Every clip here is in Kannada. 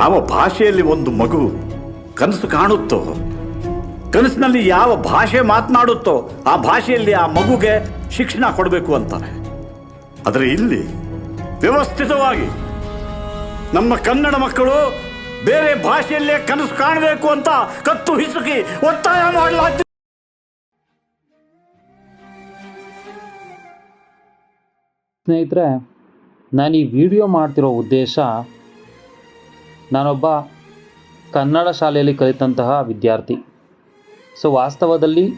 ಯಾವ ಭಾಷೆಯಲ್ಲಿ ಒಂದು ಮಗು ಕನಸು ಕಾಣುತ್ತೋ, ಕನಸಿನಲ್ಲಿ ಯಾವ ಭಾಷೆ ಮಾತನಾಡುತ್ತೋ, ಆ ಭಾಷೆಯಲ್ಲಿ ಆ ಮಗುಗೆ ಶಿಕ್ಷಣ ಕೊಡಬೇಕು ಅಂತಾರೆ. ಆದರೆ ಇಲ್ಲಿ ವ್ಯವಸ್ಥಿತವಾಗಿ ನಮ್ಮ ಕನ್ನಡ ಮಕ್ಕಳು ಬೇರೆ ಭಾಷೆಯಲ್ಲೇ ಕನಸು ಕಾಣಬೇಕು ಅಂತ ಕತ್ತು ಹಿಸುಕಿ ಒತ್ತಾಯ ಮಾಡಲಾಗ್ತದೆ. ಸ್ನೇಹಿತರೆ, ನಾನು ಈ ವಿಡಿಯೋ ಮಾಡ್ತಿರೋ ಉದ್ದೇಶ ನಾನೊಬ್ಬ ಕನ್ನಡ ಶಾಲೆಯಲ್ಲಿ ಕಲಿತಂತಹ ವಿದ್ಯಾರ್ಥಿ. ಸೊ, ವಾಸ್ತವದಲ್ಲಿ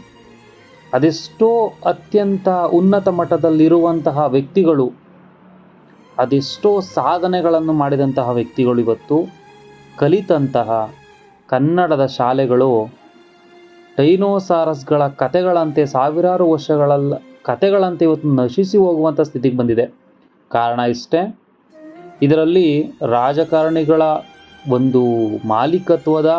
ಅದೆಷ್ಟೋ ಅತ್ಯಂತ ಉನ್ನತ ಮಟ್ಟದಲ್ಲಿರುವಂತಹ ವ್ಯಕ್ತಿಗಳು, ಅದೆಷ್ಟೋ ಸಾಧನೆಗಳನ್ನು ಮಾಡಿದಂತಹ ವ್ಯಕ್ತಿಗಳು ಇವತ್ತು ಕಲಿತಂತಹ ಕನ್ನಡದ ಶಾಲೆಗಳು ಡೈನೋಸಾರಸ್ಗಳ ಕತೆಗಳಂತೆ ಸಾವಿರಾರು ವರ್ಷಗಳಲ್ಲ ಕತೆಗಳಂತೆ ಇವತ್ತು ನಶಿಸಿ ಹೋಗುವಂಥ ಸ್ಥಿತಿಗೆ ಬಂದಿದೆ. ಕಾರಣ ಇಷ್ಟೇ, ಇದರಲ್ಲಿ ರಾಜಕಾರಣಿಗಳ ಒಂದು ಮಾಲೀಕತ್ವದ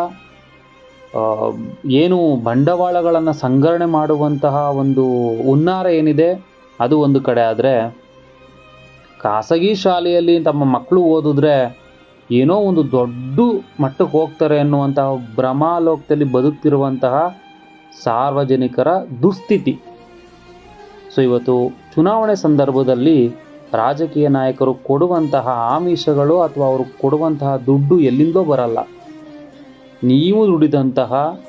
ಏನು ಬಂಡವಾಳಗಳನ್ನು ಸಂಗ್ರಹಣೆ ಮಾಡುವಂತಹ ಒಂದು ಹುನ್ನಾರ ಏನಿದೆ, ಅದು ಒಂದು ಕಡೆ ಆದರೆ ಖಾಸಗಿ ಶಾಲೆಯಲ್ಲಿ ತಮ್ಮ ಮಕ್ಕಳು ಓದಿದ್ರೆ ಏನೋ ಒಂದು ದೊಡ್ಡ ಮಟ್ಟಕ್ಕೆ ಹೋಗ್ತಾರೆ ಅನ್ನುವಂತಹ ಭ್ರಮಾಲೋಕದಲ್ಲಿ ಬದುಕ್ತಿರುವಂತಹ ಸಾರ್ವಜನಿಕರ ದುಸ್ಥಿತಿ. ಸೊ ಇವತ್ತು ಚುನಾವಣೆ ಸಂದರ್ಭದಲ್ಲಿ ರಾಜಕೀಯ ನಾಯಕರು ಕೊಡುವಂತಹ ಆಮಿಷಗಳು ಅಥವಾ ಅವರು ಕೊಡುವಂತಹ ದುಡ್ಡು ಎಲ್ಲಿಂದೋ ಬರಲ್ಲ. ನೀವು ದುಡಿದಂತಹ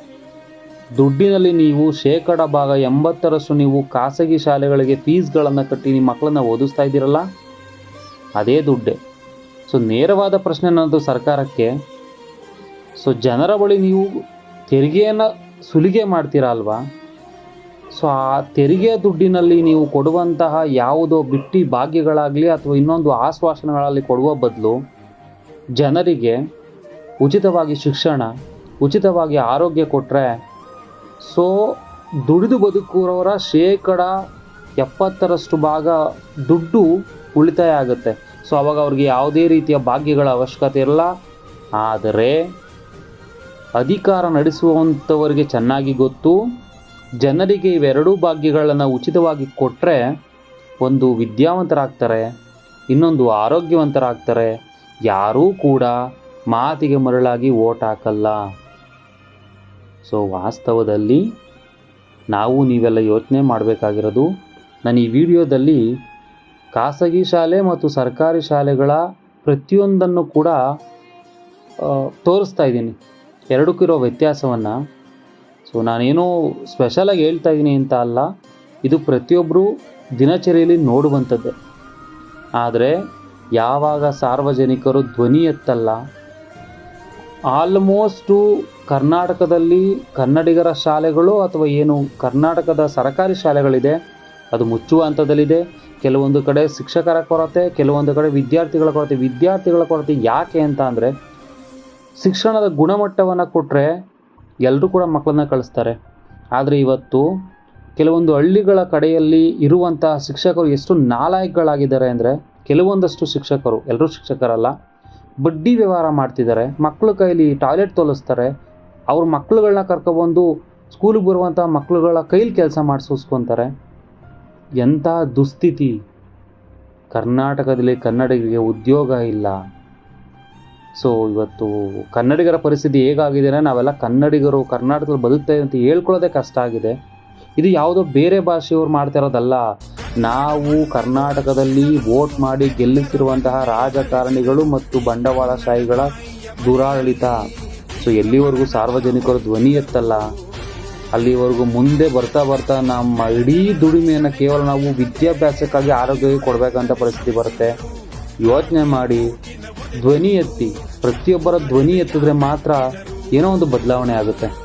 ದುಡ್ಡಿನಲ್ಲಿ ನೀವು ಶೇಕಡ ಭಾಗ ಎಂಬತ್ತರಷ್ಟು ನೀವು ಖಾಸಗಿ ಶಾಲೆಗಳಿಗೆ ಫೀಸ್ಗಳನ್ನು ಕಟ್ಟಿ ನಿಮ್ಮ ಮಕ್ಕಳನ್ನ ಓದಿಸ್ತಾ ಇದ್ದೀರಲ್ಲ? ಅದೇ ದುಡ್ಡೆ. ಸೊ, ನೇರವಾದ ಪ್ರಶ್ನೆ ಅನ್ನೋದು ಸರ್ಕಾರಕ್ಕೆ. ಸೊ, ಜನರ ಬಳಿ ನೀವು ತೆರಿಗೆಯನ್ನು ಸುಲಿಗೆ ಮಾಡ್ತೀರಾ ಅಲ್ವಾ? ಸೊ ಆ ತೆರಿಗೆ ದುಡ್ಡಿನಲ್ಲಿ ನೀವು ಕೊಡುವಂತಹ ಯಾವುದೋ ಬಿಟ್ಟಿ ಭಾಗ್ಯಗಳಾಗಲಿ ಅಥವಾ ಇನ್ನೊಂದು ಆಶ್ವಾಸನೆಗಳಲ್ಲಿ ಕೊಡುವ ಬದಲು ಜನರಿಗೆ ಉಚಿತವಾಗಿ ಶಿಕ್ಷಣ, ಉಚಿತವಾಗಿ ಆರೋಗ್ಯ ಕೊಟ್ಟರೆ ಸೊ ದುಡಿದು ಬದುಕುವವರ ಶೇಕಡ ಎಪ್ಪತ್ತರಷ್ಟು ಭಾಗ ದುಡ್ಡು ಉಳಿತಾಯ ಆಗುತ್ತೆ. ಸೊ ಅವಾಗ ಅವ್ರಿಗೆ ಯಾವುದೇ ರೀತಿಯ ಭಾಗ್ಯಗಳ ಅವಶ್ಯಕತೆ ಇರಲ್ಲ ಆದರೆ ಅಧಿಕಾರ ನಡೆಸುವಂಥವರಿಗೆ ಚೆನ್ನಾಗಿ ಗೊತ್ತು. ಜನರಿಗೆ ಇವೆರಡೂ ಭಾಗ್ಯಗಳನ್ನು ಉಚಿತವಾಗಿ ಕೊಟ್ಟರೆ ಒಂದು ವಿದ್ಯಾವಂತರಾಗ್ತಾರೆ, ಇನ್ನೊಂದು ಆರೋಗ್ಯವಂತರಾಗ್ತಾರೆ, ಯಾರೂ ಕೂಡ ಮಾತಿಗೆ ಮರಳಾಗಿ ಓಟ್ ಹಾಕಲ್ಲ. ಸೊ ವಾಸ್ತವದಲ್ಲಿ ನಾವು ನೀವೆಲ್ಲ ಯೋಚನೆ ಮಾಡಬೇಕಾಗಿರೋದು, ನಾನು ಈ ವಿಡಿಯೋದಲ್ಲಿ ಖಾಸಗಿ ಶಾಲೆ ಮತ್ತು ಸರ್ಕಾರಿ ಶಾಲೆಗಳ ಪ್ರತಿಯೊಂದನ್ನು ಕೂಡ ತೋರಿಸ್ತಾ ಇದ್ದೀನಿ. ಎರಡಕ್ಕಿರೋ ವ್ಯತ್ಯಾಸವನ್ನು ಸೊ ನಾನೇನೋ ಸ್ಪೆಷಲಾಗಿ ಹೇಳ್ತಾ ಇದ್ದೀನಿ ಅಂತ ಅಲ್ಲ, ಇದು ಪ್ರತಿಯೊಬ್ಬರು ದಿನಚರಿಯಲ್ಲಿ ನೋಡುವಂಥದ್ದೇ. ಆದರೆ ಯಾವಾಗ ಸಾರ್ವಜನಿಕರು ಧ್ವನಿ ಎತ್ತಲ್ಲ ಆಲ್ಮೋಸ್ಟು ಕರ್ನಾಟಕದಲ್ಲಿ ಕನ್ನಡಿಗರ ಶಾಲೆಗಳು ಅಥವಾ ಏನು ಕರ್ನಾಟಕದ ಸರ್ಕಾರಿ ಶಾಲೆಗಳಿದೆ, ಅದು ಮುಚ್ಚುವ ಹಂತದಲ್ಲಿದೆ. ಕೆಲವೊಂದು ಕಡೆ ಶಿಕ್ಷಕರ ಕೊರತೆ, ಕೆಲವೊಂದು ಕಡೆ ವಿದ್ಯಾರ್ಥಿಗಳ ಕೊರತೆ. ವಿದ್ಯಾರ್ಥಿಗಳ ಕೊರತೆ ಯಾಕೆ ಅಂತ ಅಂದರೆ, ಶಿಕ್ಷಣದ ಗುಣಮಟ್ಟವನ್ನು ಕೊಟ್ಟರೆ ಎಲ್ಲರೂ ಕೂಡ ಮಕ್ಕಳನ್ನ ಕಳಿಸ್ತಾರೆ. ಆದರೆ ಇವತ್ತು ಕೆಲವೊಂದು ಹಳ್ಳಿಗಳ ಕಡೆಯಲ್ಲಿ ಇರುವಂತಹ ಶಿಕ್ಷಕರು ಎಷ್ಟು ನಾಲಾಯಕಗಳಾಗಿದ್ದಾರೆ ಅಂದರೆ ಕೆಲವೊಂದಷ್ಟು ಶಿಕ್ಷಕರು ಎಲ್ಲರೂ ಶಿಕ್ಷಕರಲ್ಲ, ಬಡ್ಡಿ ವ್ಯವಹಾರ ಮಾಡ್ತಿದ್ದಾರೆ. ಮಕ್ಕಳ ಕೈಲಿ ಟಾಯ್ಲೆಟ್ ತೋಲಿಸ್ತಾರೆ. ಅವ್ರ ಮಕ್ಕಳುಗಳನ್ನ ಕರ್ಕೊಬಂದು ಸ್ಕೂಲಿಗೆ ಬರುವಂಥ ಮಕ್ಕಳುಗಳ ಕೈಲಿ ಕೆಲಸ ಮಾಡಿಸ್ಕೊತಾರೆ ಎಂಥ ದುಸ್ಥಿತಿ. ಕರ್ನಾಟಕದಲ್ಲಿ ಕನ್ನಡಿಗರಿಗೆ ಉದ್ಯೋಗ ಇಲ್ಲ. ಸೊ ಇವತ್ತು ಕನ್ನಡಿಗರ ಪರಿಸ್ಥಿತಿ ಹೇಗಾಗಿದೆ ಅಂದರೆ ನಾವೆಲ್ಲ ಕನ್ನಡಿಗರು ಕರ್ನಾಟಕದಲ್ಲಿ ಬದುಕ್ತಾ ಅಂತ ಹೇಳ್ಕೊಳ್ಳೋದೇ ಕಷ್ಟ ಆಗಿದೆ. ಇದು ಯಾವುದೋ ಬೇರೆ ಭಾಷೆಯವ್ರು ಮಾಡ್ತಾ ಇರೋದಲ್ಲ. ನಾವು ಕರ್ನಾಟಕದಲ್ಲಿ ವೋಟ್ ಮಾಡಿ ಗೆಲ್ಲಿಸಿರುವಂತಹ ರಾಜಕಾರಣಿಗಳು ಮತ್ತು ಬಂಡವಾಳಶಾಹಿಗಳ ದುರಾಡಳಿತ. ಸೊ ಎಲ್ಲಿವರೆಗೂ ಸಾರ್ವಜನಿಕರು ಧ್ವನಿ ಎತ್ತಲ್ಲ. ಅಲ್ಲಿವರೆಗೂ ಮುಂದೆ ಬರ್ತಾ ಬರ್ತಾ ನಮ್ಮ ಇಡೀ ದುಡಿಮೆಯನ್ನು ಕೇವಲ ನಾವು ವಿದ್ಯಾಭ್ಯಾಸಕ್ಕಾಗಿ ಆರೋಗ್ಯಕ್ಕೆ ಕೊಡಬೇಕಂತ ಪರಿಸ್ಥಿತಿ ಬರುತ್ತೆ. ಯೋಚನೆ ಮಾಡಿ ಧ್ವನಿ ಎತ್ತಿ ಪ್ರತಿಯೊಬ್ಬರ ಧ್ವನಿ ಎತ್ತಿದ್ರೆ ಮಾತ್ರ ಏನೋ ಒಂದು ಬದಲಾವಣೆ ಆಗುತ್ತೆ.